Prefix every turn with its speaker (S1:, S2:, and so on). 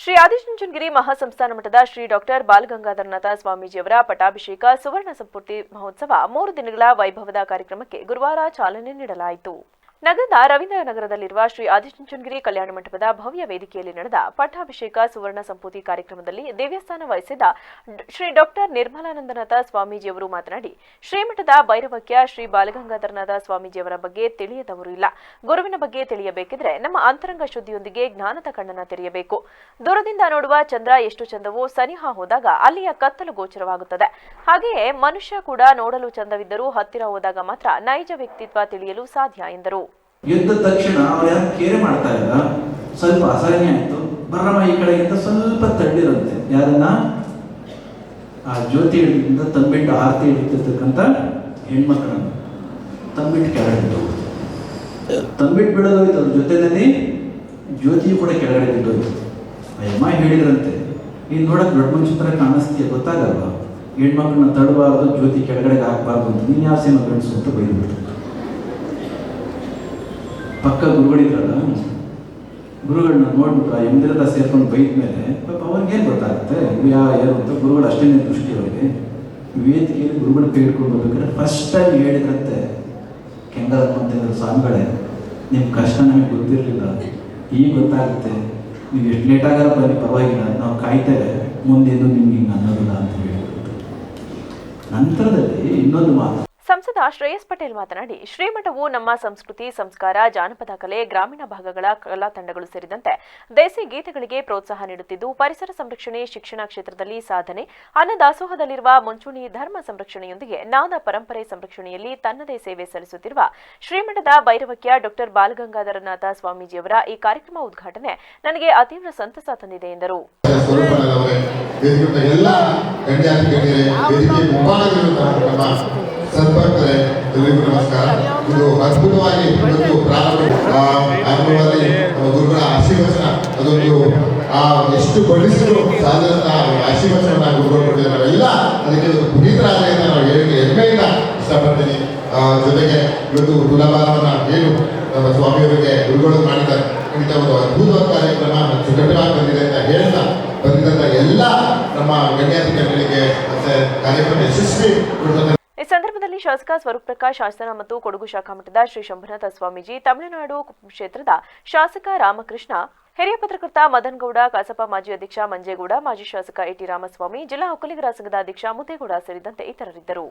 S1: ಶ್ರೀ ಆದಿಚುಂಚನಗಿರಿ ಮಹಾಸಂಸ್ಥಾನ ಮಠದ ಶ್ರೀ ಡಾಕ್ಟರ್ ಬಾಲಗಂಗಾಧರನಾಥ ಸ್ವಾಮೀಜಿಯವರ ಪಟ್ಟಾಭಿಷೇಕ ಸುವರ್ಣ ಸಂಪೂರ್ತಿ ಮಹೋತ್ಸವ ಮೂರು ದಿನಗಳ ವೈಭವದ ಕಾರ್ಯಕ್ರಮಕ್ಕೆ ಗುರುವಾರ ಚಾಲನೆ ನೀಡಲಾಯಿತು. ನಗರದ ರವೀಂದ್ರ ನಗರದಲ್ಲಿರುವ ಶ್ರೀ ಆದಿಚುಂಚನಗಿರಿ ಕಲ್ಯಾಣ ಮಂಟಪದ ಭವ್ಯ ವೇದಿಕೆಯಲ್ಲಿ ನಡೆದ ಪಟ್ಟಾಭಿಷೇಕ ಸುವರ್ಣ ಸಂಪೂತಿ ಕಾರ್ಯಕ್ರಮದಲ್ಲಿ ದೇವಸ್ಥಾನ ವಹಿಸಿದ ಶ್ರೀ ಡಾಕ್ಟರ್ ನಿರ್ಮಲಾನಂದನಾಥ ಸ್ವಾಮೀಜಿಯವರು ಮಾತನಾಡಿ, ಶ್ರೀಮಠದ ಭೈರವಕ್ಯ ಶ್ರೀ ಬಾಲಗಂಗಾಧರನಾಥ ಸ್ವಾಮೀಜಿಯವರ ಬಗ್ಗೆ ತಿಳಿಯದವರು ಇಲ್ಲ. ಗುರುವಿನ ಬಗ್ಗೆ ತಿಳಿಯಬೇಕಿದ್ರೆ ನಮ್ಮ ಅಂತರಂಗ ಶುದ್ಧಿಯೊಂದಿಗೆ ಜ್ಞಾನದ ಕಣ್ಣನ ತೆರೆಯಬೇಕು. ದೂರದಿಂದ ನೋಡುವ ಚಂದ್ರ ಎಷ್ಟು ಚಂದವೋ ಸನಿಹ ಹೋದಾಗ ಅಲ್ಲಿಯ ಕತ್ತಲು ಗೋಚರವಾಗುತ್ತದೆ. ಹಾಗೆಯೇ ಮನುಷ್ಯ ಕೂಡ ನೋಡಲು ಚಂದವಿದ್ದರೂ ಹತ್ತಿರ ಹೋದಾಗ ಮಾತ್ರ ನೈಜ ವ್ಯಕ್ತಿತ್ವ ತಿಳಿಯಲು ಸಾಧ್ಯ ಎಂದರು.
S2: ಎದ್ದ ತಕ್ಷಣ ಅವ್ರು ಯಾರು ಕೇರೆ ಮಾಡ್ತಾ ಇಲ್ಲ. ಸ್ವಲ್ಪ ಅಸಹನೆ ಆಯ್ತು. ಬರಮ್ಮ ಈ ಕಡೆಗಿಂತ ಸ್ವಲ್ಪ ತಳ್ಳಿರಂತೆ. ಯಾರನ್ನ? ಆ ಜ್ಯೋತಿಗಳಿಂದ ತಂಬಿಟ್ಟು ಆರತಿ ಹಿಡಿತಿರ್ತಕ್ಕಂಥ ಹೆಣ್ಮಕ್ಳನ್ನು ತಂಬಿಟ್ಟು ಕೆಳಗಡೆ ತಂಬಿಟ್ಟು ಬಿಡೋದೋಯ್ತು ಅದ್ರ ಜೊತೆಯಲ್ಲಿ ಜ್ಯೋತಿಯು ಕೂಡ ಕೆಳಗಡೆ ಬಿದ್ದೋಯ್ತು. ಅಯ್ಯಮ್ಮ ಯಮ್ಮ ಹೇಳಿದ್ರಂತೆ. ನೀನು ನೋಡಕ್ ದೊಡ್ಡ ಮನುಷ್ಯ ಥರ ಕಾಣಿಸ್ತೀಯ ಗೊತ್ತಾಗಲ್ವಾ? ಹೆಣ್ಮಕ್ಳನ್ನ ತಡಬಾರ್ದು, ಜ್ಯೋತಿ ಕೆಳಗಡೆಗೆ ಹಾಕಬಾರ್ದು ಅಂತ. ನೀನು ಯಾವ ಸಿನಿಮಾ ಗಂಡಸು ಅಂತ ಬೈದ್ಬಿಟ್ಟು ಪಕ್ಕ ಗುರುಗಳಿದ್ರಲ್ಲ? ಗುರುಗಳನ್ನ ನೋಡ್ಬಿಟ್ಟು ಆ ಎಂದಿರದ ಸೇರ್ಕೊಂಡು ಬೈದ ಮೇಲೆ ಪಾಪ ಅವ್ರಿಗೇನು ಗೊತ್ತಾಗುತ್ತೆ? ಯಾ ಯಾರು ಅಂತ ಗುರುಗಳು ಅಷ್ಟೇ ದೃಷ್ಟಿ ಅವರಿಗೆ. ವೇದಿಕೆಯಲ್ಲಿ ಗುರುಗಳು ಕೇಳ್ಕೊಂಡು ಹೋಗ್ಬೇಕಾದ್ರೆ ಫಸ್ಟ್ ಟೈಮ್ ಹೇಳಿದ್ರಂತೆ ಕೆಂಗರಪ್ಪ ಅಂತ ಸ್ವಾಮಿಗಳೇ ನಿಮ್ಮ ಕಷ್ಟ ನಮಗೆ ಗೊತ್ತಿರಲಿಲ್ಲ. ಈಗ ಗೊತ್ತಾಗುತ್ತೆ. ನೀವು ಎಷ್ಟು ಲೇಟಾಗಾರ ಬನ್ನಿ, ಪರವಾಗಿಲ್ಲ. ನಾವು ಕಾಯ್ತೇವೆ. ಮುಂದೇನು ನಿಮ್ಗೆ ಹಿಂಗೆ ಅನ್ನೋದಿಲ್ಲ ಅಂತ ಹೇಳಿ ನಂತರದಲ್ಲಿ ಇನ್ನೊಂದು ಮಾತು.
S1: ಸಂಸದ ಶ್ರೇಯಸ್ ಪಟೇಲ್ ಮಾತನಾಡಿ, ಶ್ರೀಮಠವು ನಮ್ಮ ಸಂಸ್ಕೃತಿ, ಸಂಸ್ಕಾರ, ಜಾನಪದ ಕಲೆ, ಗ್ರಾಮೀಣ ಭಾಗಗಳ ಕಲಾ ತಂಡಗಳು ಸೇರಿದಂತೆ ದೇಸಿ ಗೀತೆಗಳಿಗೆ ಪ್ರೋತ್ಸಾಹ ನೀಡುತ್ತಿದ್ದು, ಪರಿಸರ ಸಂರಕ್ಷಣೆ, ಶಿಕ್ಷಣ ಕ್ಷೇತ್ರದಲ್ಲಿ ಸಾಧನೆ ಅನ್ನದಾಸೋಹದಲ್ಲಿರುವ ಮುಂಚೂಣಿ ಧರ್ಮ ಸಂರಕ್ಷಣೆಯೊಂದಿಗೆ ನಾದ ಪರಂಪರೆ ಸಂರಕ್ಷಣೆಯಲ್ಲಿ ತನ್ನದೇ ಸೇವೆ ಸಲ್ಲಿಸುತ್ತಿರುವ ಶ್ರೀಮಠದ ಭೈರವಕ್ಯ ಡಾಕ್ಟರ್ ಬಾಲಗಂಗಾಧರನಾಥ ಸ್ವಾಮೀಜಿಯವರ ಈ ಕಾರ್ಯಕ್ರಮ ಉದ್ಘಾಟನೆ ನನಗೆ ಅತೀವ್ರ ಸಂತಸ ತಂದಿದೆ ಎಂದರು.
S3: ಎಲ್ಲ ಸಂಪರ್ಕರೇ ಎಲ್ಲರಿಗೂ ನಮಸ್ಕಾರ. ಇದು ಅದ್ಭುತವಾಗಿ ಇವತ್ತು ಪ್ರಾರಂಭ ಆ ಆರಂಭದಲ್ಲಿ ನಮ್ಮ ಗುರುಗಳ ಆಶೀರ್ವಚನ. ಅದೊಂದು, ಆ, ಎಷ್ಟು ಬಡಿಸಿದ್ರು ಸಾಧನ ಆಶೀರ್ವಚನ ಗುರುಗಳು ಕೊಟ್ಟಿದ್ದಾರೆ. ಅದಕ್ಕೆ ಅಂತ ನಾವು ಹೇಳಿ ಹೆಮ್ಮೆಯಿಂದ ಇಷ್ಟಪಡ್ತೀನಿ. ಜೊತೆಗೆ ಇವತ್ತು ತುಲಾಭಾರವನ್ನ ಏನು ನಮ್ಮ ಸ್ವಾಮಿಯವರಿಗೆ ಗುರುಗಳು ಮಾಡಿದ್ದಾರೆ ಇಂಥ ಒಂದು ಅದ್ಭುತವಾದ ಕಾರ್ಯಕ್ರಮ ಸುಗಟವಾಗಿ ಬಂದಿದೆ ಅಂತ ಹೇಳ್ತಾ ಬಂದಿದ್ದಂಥ ಎಲ್ಲ ನಮ್ಮ ಗಣ್ಯಾಧಿಕಾರಿಗಳಿಗೆ ಮತ್ತೆ ಕಾರ್ಯಕ್ರಮ ಯಶಸ್ವಿ
S1: ಶಾಸಕ ಸ್ವರೂಪ್ ಪ್ರಕಾಶ್ ಹಾಸನ ಮತ್ತು ಕೊಡಗು ಶಾಖಾ ಮಠದ ಶ್ರೀ ಶಂಭುನಾಥ ಸ್ವಾಮೀಜಿ, ತಮಿಳುನಾಡು ಕ್ಷೇತ್ರದ ಶಾಸಕ ರಾಮಕೃಷ್ಣ, ಹಿರಿಯ ಪತ್ರಕರ್ತ ಮದನ್ ಗೌಡ, ಕಸಪ ಮಾಜಿ ಅಧ್ಯಕ್ಷ ಮಂಜೇಗೌಡ, ಮಾಜಿ ಶಾಸಕ ಎಟಿ ರಾಮಸ್ವಾಮಿ, ಜಿಲ್ಲಾ ಒಕ್ಕಲಿಗರ ಸಂಘದ ಅಧ್ಯಕ್ಷ ಮುದ್ದೇಗೌಡ ಸೇರಿದಂತೆ ಇತರರಿದ್ದರು.